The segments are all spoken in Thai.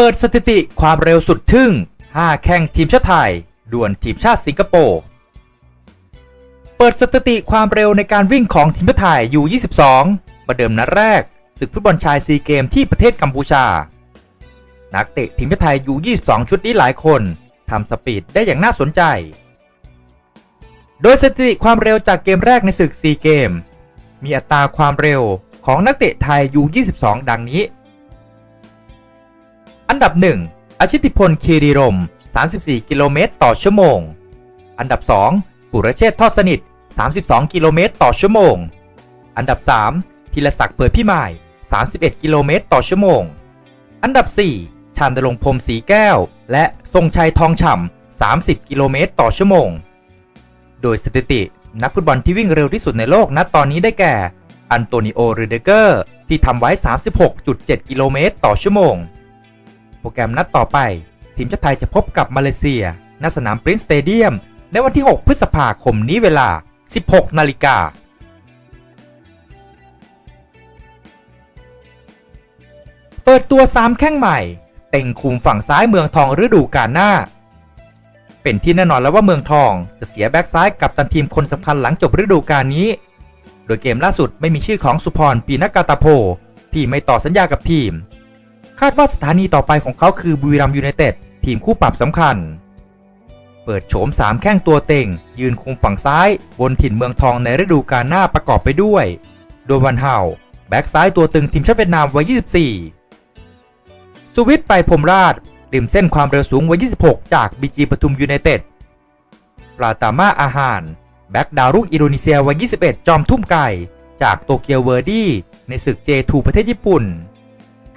เปิดสถิติความเร็วสุดทึ่ง 5 แข่งทีมชาติไทยดวลทีมชาติสิงคโปร์ เปิดสถิติความเร็วในการวิ่งของทีมชาติไทยอยู่22ประเดิมนัดแรก ศึกฟุตบอลชายซีเกมที่ประเทศกัมพูชา นักเตะทีมชาติไทยอยู่22ชุดนี้หลายคนทำสปีดได้อย่างน่าสนใจ โดยสถิติความเร็วจากเกมแรกในศึกซีเกม มีอัตราความเร็วของนักเตะไทยอยู่22ดังนี้ อันดับ 1 อาชิติพลคีรีรม 34 กิโลเมตรต่อชั่วโมง อันดับ 2 ปุรเชษฐ์ทอดสนิท 32 กิโลเมตรต่อชั่วโมง อันดับ 3ธีรศักดิ์เผยพิมาย 31 กิโลเมตรต่อชั่วโมง อันดับ 4 ชาญดลงพรมสีแก้ว และทรงชัยทองฉ่ำ 30 กิโลเมตรต่อชั่วโมง โดยสถิตินักฟุตบอลที่วิ่งเร็วที่สุดในโลกณตอนนี้ได้แก่ อันโตนิโอรูเดเกอร์ ที่ทำไว้ 36.7 กิโลเมตรต่อชั่วโมง รแกรมนัดต่อไป ทีมชาติไทยจะพบกับมาเลเซียณสนามปรินซ์สเตเดียมในวันที่ 6 พฤษภาคมนี้เวลา 16 นาฬิกาเปิดตัว 3 แข้งใหม่ เต็งคุมฝั่งซ้ายเมืองทองฤดูกาลหน้า เป็นที่แน่นอนแล้วว่าเมืองทองจะเสียแบ็กซ้ายกับตันทีมคนสำคัญหลังจบฤดูกาลนี้ โดยเกมล่าสุดไม่มีชื่อของสุพรปีนักกาตาโพ ที่ไม่ต่อสัญญากับทีม คาดว่าสถานีต่อไปของเขาคือบุรีรัมยูไนเต็ดทีมคู่ปรับสำคัญ เปิดโฉม3แข้งตัวเต็ง ยืนคุมฝั่งซ้าย บนถิ่นเมืองทองในฤดูกาลหน้าประกอบไปด้วย โดวันเฮาแบ็กซ้ายตัวตึงทีมชาติเวียดนามวัย 24 สุวิทย์ไปพรมราชริมเส้นความเร็วสูงวัย 26 จากบีจีปทุมยูไนเต็ดปราตามาอาหาร แบ็กดาวรุ่งอินโดนีเซียวัย 21 จอมทุ่มไก่ จากโตเกียวเวอร์ดี้ในศึก J2 ประเทศญี่ปุ่น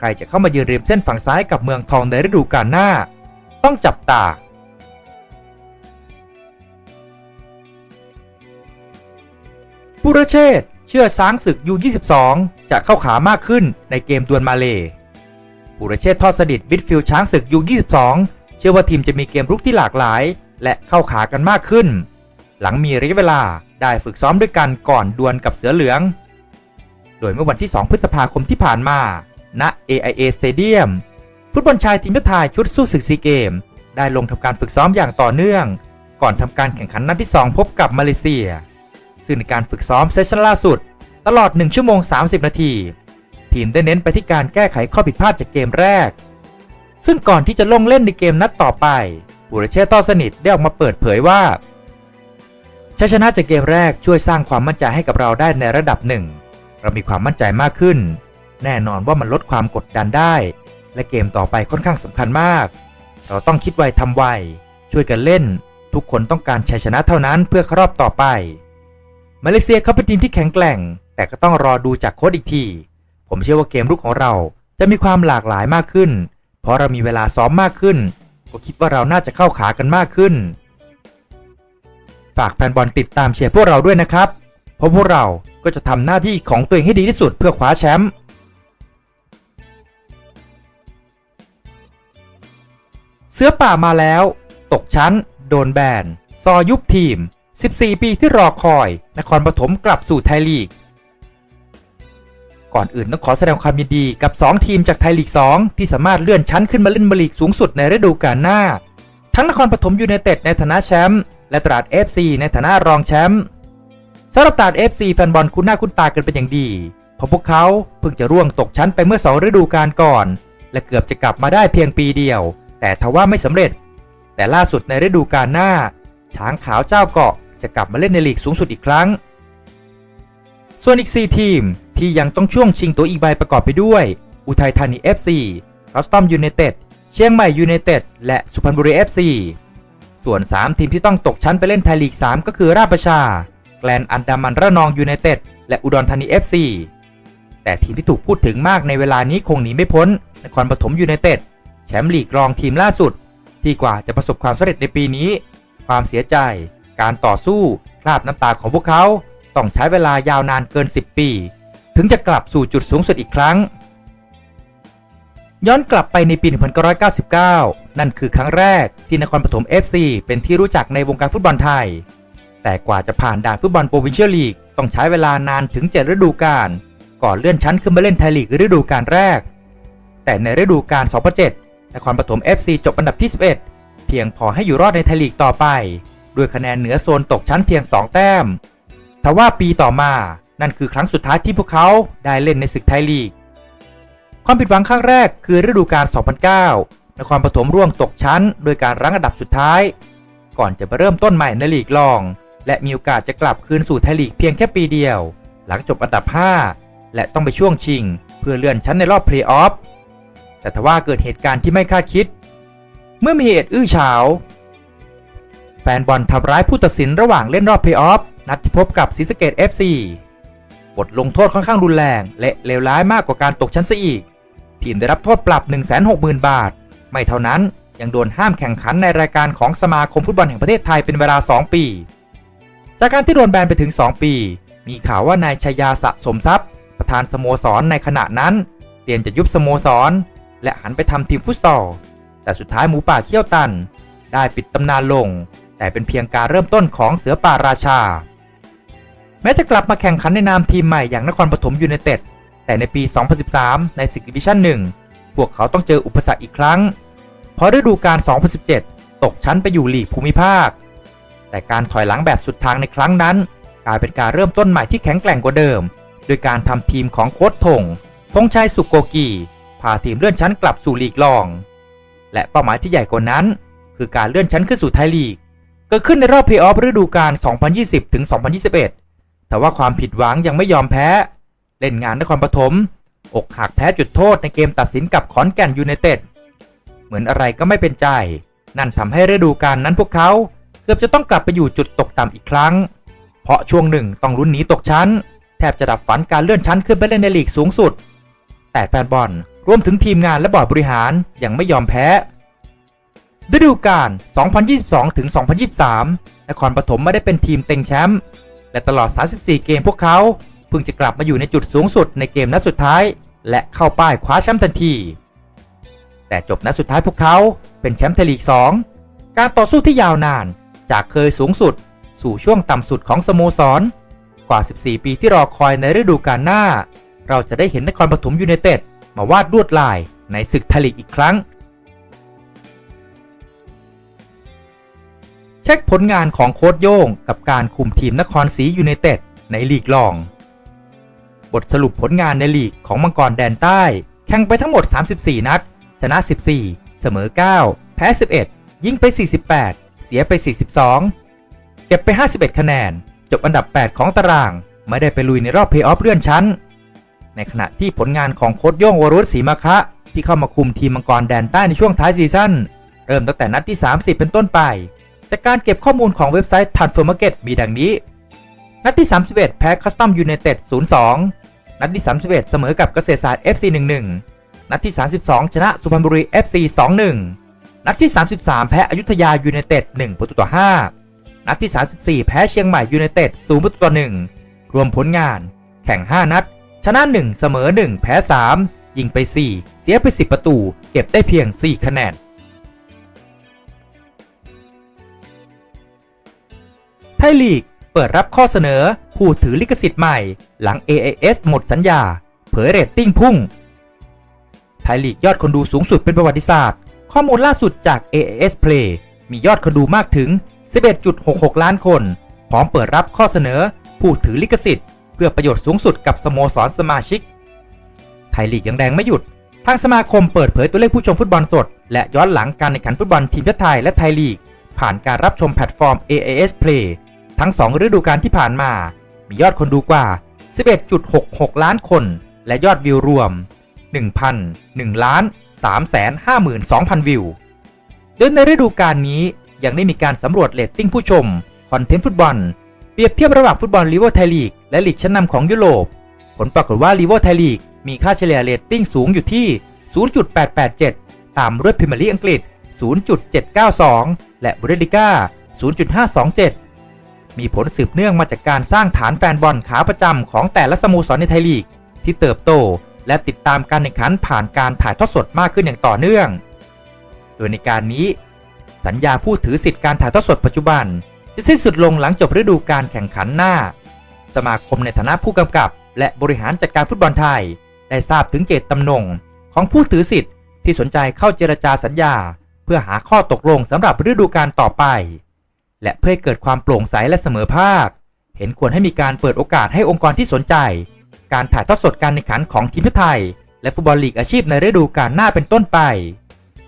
ใครจะเข้ามายืนริมเส้นฝั่งซ้ายกับเมืองทองในฤดูกาลหน้า ต้องจับตาปุรเชษฐ์เชื่อช้างศึกยู22จะเข้าขามากขึ้นในเกมดวลมาเลปุรเชษฐ์ทอดสนิทมิดฟิลช้างศึกยู22เชื่อว่าทีมจะมีเกมรุกที่หลากหลาย และเข้าขากันมากขึ้น หลังมีระยะเวลาได้ฝึกซ้อมด้วยกันก่อนดวลกับเสือเหลือง โดยเมื่อวันที่ 2 พฤษภาคมที่ผ่านมา ณ AIA Stadium ฟุตบอลชายทีมชาติไทยชุดสู้ศึกซีเกม ได้ลงทำการฝึกซ้อมอย่างต่อเนื่อง ก่อนทำการแข่งขันนัดที่ 2 พบกับมาเลเซีย ซึ่งในการฝึกซ้อมเซสชั่นล่าสุด ตลอด 1 ชั่วโมง 30 นาที ทีมได้เน้นไปที่การแก้ไขข้อผิดพลาดจากเกมแรก ซึ่งก่อนที่จะลงเล่นในเกมนัดต่อไปปุรเชษต้อสนิทได้ออกมาเปิดเผยว่าชัยชนะจากเกมแรกช่วยสร้างความมั่นใจให้กับเราได้ในระดับหนึ่ง เรามีความมั่นใจมากขึ้น แน่นอนว่ามันลดความกดดันได้ และเกมต่อไปค่อนข้างสำคัญมาก เราต้องคิดไวทำไว ช่วยกันเล่น ทุกคนต้องการชัยชนะเท่านั้นเพื่อเข้ารอบต่อไป มาเลเซียเขาเป็นทีมที่แข็งแกร่ง แต่ก็ต้องรอดูจากโค้ชอีกที ผมเชื่อว่าเกมรุกของเราจะมีความหลากหลายมากขึ้น เพราะเรามีเวลาซ้อมมากขึ้น ก็คิดว่าเราน่าจะเข้าขากันมากขึ้น ฝากแฟนบอลติดตามเชียร์พวกเราด้วยนะครับ เพราะพวกเราก็จะทำหน้าที่ของตัวเองให้ดีที่สุดเพื่อคว้าแชมป์ เสือป่ามาแล้ว ตกชั้น โดนแบน ซอยุบทีม 14 ปีที่รอคอย นครปฐมกลับสู่ไทยลีก ก่อนอื่นต้องขอแสดงความยินดีกับ 2 ทีมจากไทยลีก 2 ที่สามารถเลื่อนชั้นขึ้นมาเล่นบลลีกสูงสุดในฤดูกาลหน้า ทั้งนครปฐมยูไนเต็ดในฐานะแชมป์และตราด FC ในฐานะรองแชมป์สำหรับตราด FC แฟนบอลคุ้นหน้าคุ้นตากันเป็นอย่างดีเพราะพวกเขาเพิ่งจะร่วงตกชั้นไปเมื่อ2ฤดูกาลก่อน และเกือบจะกลับมาได้เพียงปีเดียว แต่ทว่าไม่สำเร็จ แต่ล่าสุดในฤดูกาลหน้า ช้างขาวเจ้าเกาะจะกลับมาเล่นในลีกสูงสุดอีกครั้ง ส่วนอีก 4 ทีมที่ยังต้องช่วงชิงตัวอีกใบประกอบไปด้วย อุทัยธานี FC คอสตอมยูไนเต็ดเชียงใหม่ยูไนเต็ดและสุพรรณบุรี FC ส่วน 3 ทีมที่ต้องตกชั้นไปเล่นไทยลีก 3 ก็คือราชประชา แกลนอันดามันระนองยูไนเต็ดและอุดรธานี FC แต่ทีมที่ถูกพูดถึงมากในเวลานี้คงหนีไม่พ้นนครปฐมยูไนเต็ด ชมป์ลีกรองทีมล่าสุด ที่กว่าจะประสบความสำเร็จในปีนี้ ความเสียใจ การต่อสู้คราบน้ำตาของพวกเขาต้องใช้เวลายาวนานเกิน 10 ปี ถึงจะกลับสู่จุดสูงสุดอีกครั้ง ย้อนกลับไปในปี 1999 นั่นคือครั้งแรกที่นครปฐม FC เป็นที่รู้จักในวงการฟุตบอลไทย แต่กว่าจะผ่านด่านฟุตบอลโปรวินเชียลลีกต้องใช้เวลานานถึง 7 ฤดูกาลก่อนเลื่อนชั้นขึ้นมาเล่นไทยลีกฤดูกาลแรก แต่ในฤดูกาล2007 นครปฐม FC จบอันดับที่ 11 เพียงพอให้อยู่รอดในไทยลีกต่อไป ด้วยคะแนนเหนือโซนตกชั้นเพียง 2 แต้มทว่าปีต่อมานั่นคือครั้งสุดท้ายที่พวกเขาได้เล่นในศึกไทยลีก ความผิดหวังครั้งแรกคือฤดูกาล 2009 นครปฐมร่วงตกชั้น โดยการรั้งอันดับสุดท้าย ก่อนจะไปเริ่มต้นใหม่ในลีกรอง และมีโอกาสจะกลับคืนสู่ไทยลีกเพียงแค่ปีเดียว หลังจบอันดับ 5 และต้องไปช่วงชิง เพื่อเลื่อนชั้นในรอบเพลย์ออฟ แต่ทว่าเกิดเหตุการณ์ที่ไม่คาดคิด เมื่อมีเหตุอื้อฉาว แฟนบอลทำร้ายผู้ตัดสินระหว่างเล่นรอบเพลย์ออฟนัดที่พบกับศรีสะเกด FC บทลงโทษค่อนข้างรุนแรง และเลวร้ายมากกว่าการตกชั้นซะอีก ทีมได้รับโทษปรับ 160,000 บาท ไม่เท่านั้นยังโดนห้ามแข่งขันในรายการของสมาคมฟุตบอลแห่งประเทศไทยเป็นเวลา 2 ปี จากการที่โดนแบนไปถึง 2 ปี มีข่าวว่านายชยาสะสมทรัพย์ ประธานสโมสรในขณะนั้นเตรียมจะยุบสโมสร และหันไปทำทีมฟุตซอล แต่สุดท้ายหมูป่าเขี้ยวตัน ได้ปิดตำนานลง แต่เป็นเพียงการเริ่มต้นของเสือป่าราชา แม้จะกลับมาแข่งขันในนามทีมใหม่อย่างนครปฐมยูไนเต็ด แต่ในปี 2013 ในศึกดิวิชั่น1พวกเขาต้องเจออุปสรรคอีกครั้ง เพราะฤดูกาล 2017 ตกชั้นไปอยู่ลีกภูมิภาค แต่การถอยหลังแบบสุดทางในครั้งนั้น กลายเป็นการเริ่มต้นใหม่ที่แข็งแกร่งกว่าเดิม โดยการทำทีมของโค้ชธงธงชัยสุโกกี พาทีมเลื่อนชั้นกลับสู่ลีกรอง และเป้าหมายที่ใหญ่กว่านั้น คือการเลื่อนชั้นขึ้นสู่ไทยลีก เกิดขึ้นในรอบเพลย์ออฟฤดูกาล 2020ถึง2021 แต่ว่าความผิดหวังยังไม่ยอมแพ้ เล่นงานนครปฐมอกหักแพ้จุดโทษในเกมตัดสินกับขอนแก่นยูไนเต็ดเหมือนอะไรก็ไม่เป็นใจ นั่นทำให้ฤดูกาลนั้นพวกเขาเกือบจะต้องกลับไปอยู่จุดตกต่ำอีกครั้ง เพราะช่วงหนึ่งต้องลุ้นหนีตกชั้น แทบจะดับฝันการเลื่อนชั้นขึ้นไปเล่นในลีกสูงสุด แต่แฟนบอล วมถึงทีมงานและบอร์ดบริหารยังไม่ยอมแพ้ฤดูกาล 2022ถึง2023 นครปฐมไม่ได้เป็นทีมเต็งแชมป์ และตลอด 34 เกมพวกเขาเพิ่งจะกลับมาอยู่ในจุดสูงสุดในเกมนัดสุดท้าย และเข้าป้ายคว้าแชมป์ทันที แต่จบนัดสุดท้ายพวกเขาเป็นแชมป์ไทลีก 2 การต่อสู้ที่ยาวนาน จากเคยสูงสุด สู่ช่วงต่ำสุดของสโมสร กว่า 14 ปีที่รอคอยในฤดูกาลหน้า เราจะได้เห็นนครปฐมยูไนเต็ด มาวาดลวดลายในศึกไทยลีกอีกครั้ง เช็คผลงานของโค้ชโย่งกับการคุมทีมนครศรียูไนเต็ดในลีกรอง บทสรุปผลงานในลีกของมังกรแดนใต้ แข่งไปทั้งหมด 34 นัด ชนะ 14 เสมอ 9 แพ้ 11 ยิงไป 48 เสียไป 42 เก็บไป 51 คะแนน จบอันดับ 8 ของตาราง ไม่ได้ไปลุยในรอบเพลย์ออฟเลื่อนชั้น ในขณะที่ผลงานของโค้ชโย่งวรุษศรีมาคะ ที่เข้ามาคุมทีมมังกรแดนใต้ในช่วงท้ายซีซั่นเริ่มตั้งแต่นัดที่ 30 เป็นต้นไป จากการเก็บข้อมูลของเว็บไซต์ Transfermarket มีดังนี้ นัดที่ 31 แพ้คัสตัมยูไนเต็ด0-2 นัดที่ 31 เสมอกับเกษตรศาสตร์ FC 1-1 นัดที่ 32 ชนะสุพรรณบุรี FC 2-1 นัดที่ 33 แพ้อยุธยายูไนเต็ด1ประตูต่อ 5 นัดที่ 34 แพ้เชียงใหม่ยูไนเต็ด0ประตูต่อ 1 รวมผลงาน แข่ง 5 นัด ชนะ 1 เสมอ 1 แพ้ 3 ยิงไป 4 เสียไป 10 ประตู เก็บได้เพียง 4 คะแนน ไทยลีกเปิดรับข้อเสนอผู้ถือลิขสิทธิ์ใหม่หลัง AIS หมดสัญญา เผยเรตติ้งพุ่ง ไทยลีกยอดคนดูสูงสุดเป็นประวัติศาสตร์ ข้อมูลล่าสุดจาก AIS Play มียอดคนดูมากถึง 11.66 ล้านคน พร้อมเปิดรับข้อเสนอผู้ถือลิขสิทธิ์ พื่อประโยชน์สูงสุดกับสโมสรสมาชิก ไทยลีกยังแดงไม่หยุด ทางสมาคมเปิดเผยตัวเลขผู้ชมฟุตบอลสด และย้อนหลังการแข่งขันฟุตบอลทีมชาติไทยและไทยลีก ผ่านการรับชมแพลตฟอร์ม AIS Play ทั้ง 2 ฤดูกาลที่ผ่านมา มียอดคนดูกว่า 11.66 ล้านคน และยอดวิวรวม 1,001ล้าน352,000 วิว โดยในฤดูกาลนี้ยังได้มีการสำรวจเรตติ้งผู้ชม คอนเทนต์ฟุตบอล รียบเทียบระหว่างฟุตบอลลีเวอร์ไทยลีกและลีกชั้นนำของยุโรป ผลปรากฏว่าลีเวอร์ไทยลีกมีค่าเฉลี่ยเรตติ้งสูงอยู่ที่ 0.887 ตามด้วยพรีเมียร์ลีกอังกฤษ 0.792 และบุเดลิก้า 0.527 มีผลสืบเนื่องมาจากการสร้างฐานแฟนบอลขาประจำของแต่ละสโมสรในไทยลีก ที่เติบโตและติดตามการแข่งขันผ่านการถ่ายทอดสดมากขึ้นอย่างต่อเนื่อง โดยในการนี้ สัญญาผู้ถือสิทธิ์การถ่ายทอดสดปัจจุบัน จะสิ้นสุดลงหลังจบฤดูกาลแข่งขันหน้า สมาคมในฐานะผู้กำกับ และบริหารจัดการฟุตบอลไทย ได้ทราบถึงเจตจำนง ของผู้ถือสิทธิ์ที่สนใจเข้าเจรจาสัญญา เพื่อหาข้อตกลงสำหรับฤดูกาลต่อไป และเพื่อเกิดความโปร่งใสและเสมอภาค เห็นควรให้มีการเปิดโอกาสให้องค์กรที่สนใจ การถ่ายทอดสดการแข่งขันของทีมชาติไทย และฟุตบอลลีกอาชีพในฤดูกาลหน้าเป็นต้นไป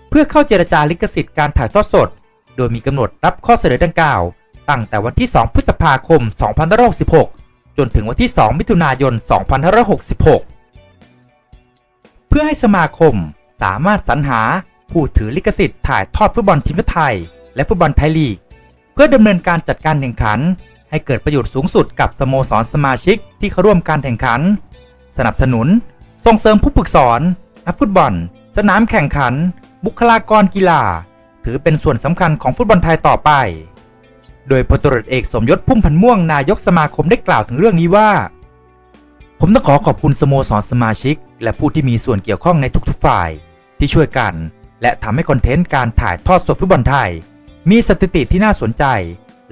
เพื่อเข้าเจรจาลิขสิทธิ์การถ่ายทอดสด โดยมีกำหนดรับข้อเสนอดังกล่าว ตั้งแต่วันที่ 2 พฤษภาคม 2566 จนถึงวันที่ 2 มิถุนายน 2566 เพื่อให้สมาคมสามารถสรรหาผู้ถือลิขสิทธิ์ถ่ายทอดฟุตบอลทีมชาติไทย และฟุตบอลไทยลีก เพื่อดำเนินการจัดการแข่งขัน ให้เกิดประโยชน์สูงสุดกับสโมสรสมาชิกที่เข้าร่วมการแข่งขัน สนับสนุน ส่งเสริมผู้ฝึกสอนนักฟุตบอล สนามแข่งขัน บุคลากรกีฬา ถือเป็นส่วนสำคัญของฟุตบอลไทยต่อไป โดยพลตรวจเอกสมยศพุ่มพันม่วงนายกสมาคมได้กล่าวถึงเรื่องนี้ว่า ผมต้องขอขอบคุณสโมสรสมาชิก และผู้ที่มีส่วนเกี่ยวข้องในทุกๆฝ่าย ที่ช่วยกัน และทำให้คอนเทนต์การถ่ายทอดสดฟุตบอลไทย มีสถิติที่น่าสนใจ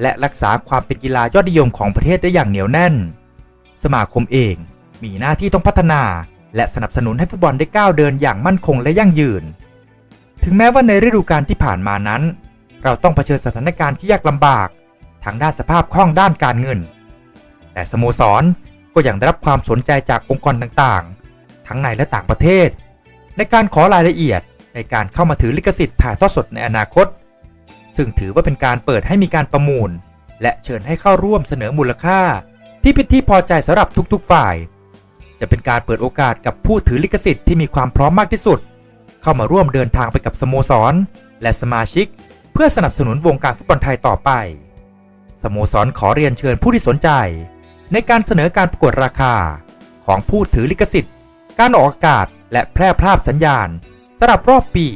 และรักษาความเป็นกีฬายอดนิยมของประเทศได้อย่างเหนียวแน่น สมาคมเองมีหน้าที่ต้องพัฒนา และสนับสนุนให้ฟุตบอลได้ก้าวเดินอย่างมั่นคงและยั่งยืน ถึงแม้ว่าในฤดูกาลที่ผ่านมานั้น เราต้องเผชิญสถานการณ์ที่ยากลำบาก ทางด้านสภาพคล่องด้านการเงิน แต่สโมสรก็ยังได้รับความสนใจจากองค์กรต่างๆ ทั้งในและต่างประเทศ ในการขอรายละเอียดในการเข้ามาถือลิขสิทธิ์ถ่ายทอดสดในอนาคต ซึ่งถือว่าเป็นการเปิดให้มีการประมูล และเชิญให้เข้าร่วมเสนอมูลค่า ที่เป็นที่พอใจสำหรับทุกๆฝ่าย จะเป็นการเปิดโอกาสกับผู้ถือลิขสิทธิ์ที่มีความพร้อมมากที่สุด เข้ามาร่วมเดินทางไปกับสโมสร และสมาชิก เพื่อสนับสนุนวงการฟุตบอลไทยต่อไป สโมสรขอเรียนเชิญผู้ที่สนใจ ในการเสนอการประกวดราคา ของผู้ถือลิขสิทธิ์ การออกอากาศและแพร่ภาพสัญญาณสำหรับรอบปี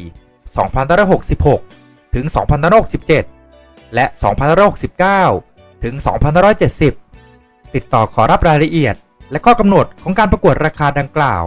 2566 ถึง 2567 และ 2569 ถึง 2570 ติดต่อขอรับรายละเอียด และข้อกำหนดของการประกวดราคาดังกล่าว